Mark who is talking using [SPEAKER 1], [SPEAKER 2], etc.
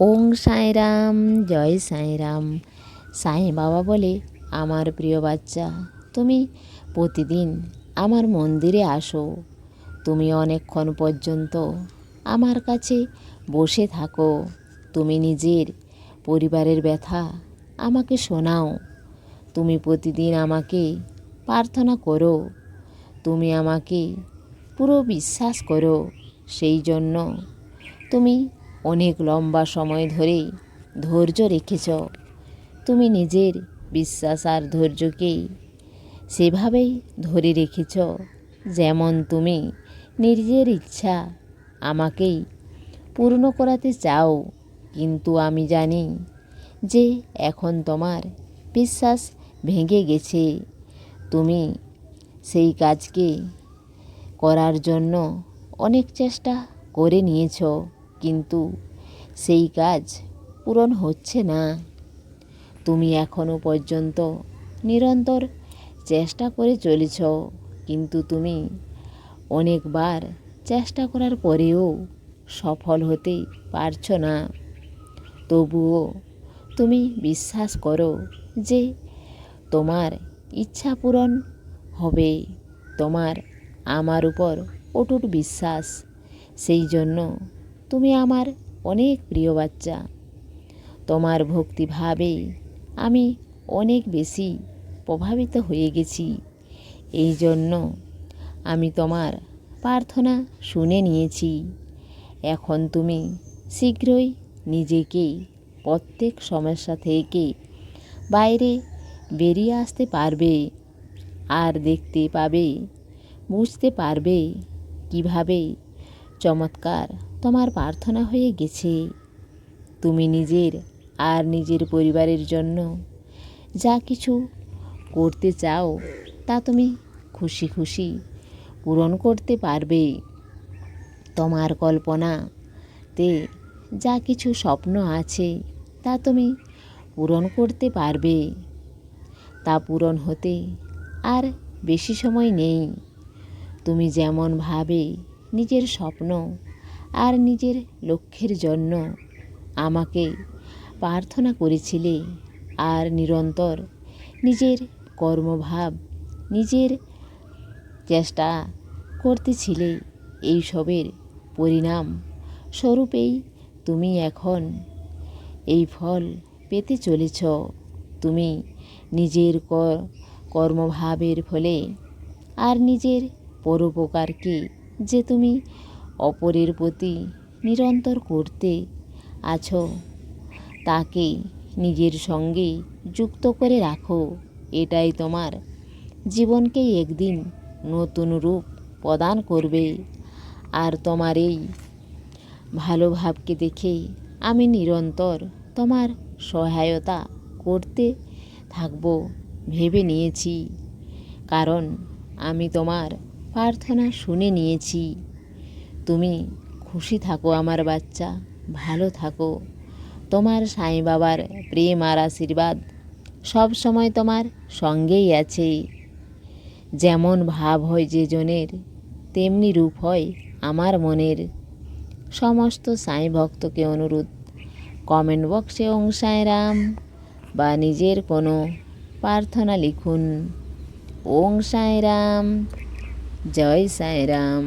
[SPEAKER 1] ওং সাঁইরাম জয় সাঁইরাম সাঁই বাবা বলে, আমার প্রিয় বাচ্চা, তুমি প্রতিদিন আমার মন্দিরে আসো। তুমি অনেকক্ষণ পর্যন্ত আমার কাছে বসে থাকো। তুমি নিজের পরিবারের ব্যথা আমাকে শোনাও। তুমি প্রতিদিন আমাকে প্রার্থনা করো। তুমি আমাকে পুরো বিশ্বাস করো। সেই জন্য তুমি অনেক লম্বা সময় ধরে ধৈর্য রেখেছ। তুমি নিজের বিশ্বাস আর ধৈর্যকেই সেভাবেই ধরে রেখেছ, যেমন তুমি নিজের ইচ্ছা আমাকেই পূর্ণ করাতে চাও। কিন্তু আমি জানি যে এখন তোমার বিশ্বাস ভেঙে গেছে। তুমি সেই কাজকে করার জন্য অনেক চেষ্টা করে নিয়েছ। কিন্তু সেই কাজ পূরণ হচ্ছে না। তুমি এখনও পর্যন্ত নিরন্তর চেষ্টা করে চলেছ, কিন্তু তুমি অনেকবার চেষ্টা করার পরেও সফল হতে পারছ না। তবুও তুমি বিশ্বাস করো যে তোমার ইচ্ছা পূরণ হবে, তোমার আমার উপর অটুট বিশ্বাস। সেই জন্য তুমি আমার অনেক প্রিয় বাচ্চা। তোমার ভক্তিভাবে আমি অনেক বেশি প্রভাবিত হয়ে গেছি। এই জন্য আমি তোমার প্রার্থনা শুনে নিয়েছি। এখন তুমি শীঘ্রই নিজেকে প্রত্যেক সমস্যা থেকে বাইরে বেরিয়ে আসতে পারবে আর দেখতে পাবে, বুঝতে পারবে কীভাবে চমৎকার। তোমার প্রার্থনা হয়ে গেছে। তুমি নিজের আর নিজের পরিবারের জন্য যা কিছু করতে চাও, তা তুমি খুশি খুশি পূরণ করতে পারবে। তোমার কল্পনাতে যা কিছু স্বপ্ন আছে, তা তুমি পূরণ করতে পারবে। তা পূরণ হতে আর বেশি সময় নেই। তুমি যেমন ভাবে নিজের স্বপ্ন আর নিজের লক্ষ্যের জন্য। আমাকে প্রার্থনা করেছিলে আর নিরন্তর নিজের কর্মভাব, নিজের চেষ্টা করতেছিলে। এইসবের পরিণাম স্বরূপেই তুমি এখন এই ফল পেতে চলেছ। তুমি নিজের কর্মভাবের ফলে আর নিজের পরোপকারকে যে তুমি অপরের প্রতি নিরন্তর করতে আছো তাকে নিজের সঙ্গে যুক্ত করে রাখো। এটাই তোমার জীবনকেই একদিন নতুন রূপ প্রদান করবে। আর তোমার এই ভালো ভাবকে দেখে আমি নিরন্তর তোমার সহায়তা করতে থাকব, ভেবে নিয়েছি। কারণ আমি তোমার প্রার্থনা শুনে নিয়েছি। তুমি খুশি থাকো আমার বাচ্চা, ভালো থাকো। তোমার সাঁই বাবার প্রেম আর আশীর্বাদ সব সময় তোমার সঙ্গেই আছে। যেমন ভাব হয় যে জনের তেমনি রূপ হয় আমার মনের। সমস্ত সাঁই ভক্তকে অনুরোধ, কমেন্ট বক্সে ওং সাঁইরাম বা নিজের কোনো প্রার্থনা লিখুন। ওং সাঁইরাম জয় সাঁইরাম